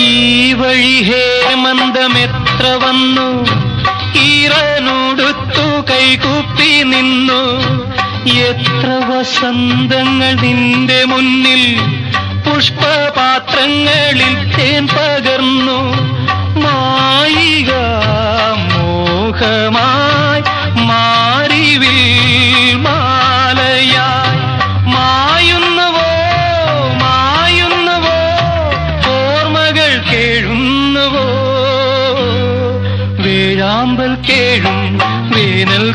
ഈ വഴി ഹേമന്ദമെത്ര വന്നു? ഈറനോടുത്തു കൈകൂപ്പി നിന്നു. എത്ര വസന്തങ്ങൾ നിന്റെ മുന്നിൽ പുഷ്പപാത്രങ്ങളിൽ തേൻ പകർന്നു. മായിക മോഹമാ കേഴുന്നുവോ? വേഴാമ്പൽ കേഴും വേനൽ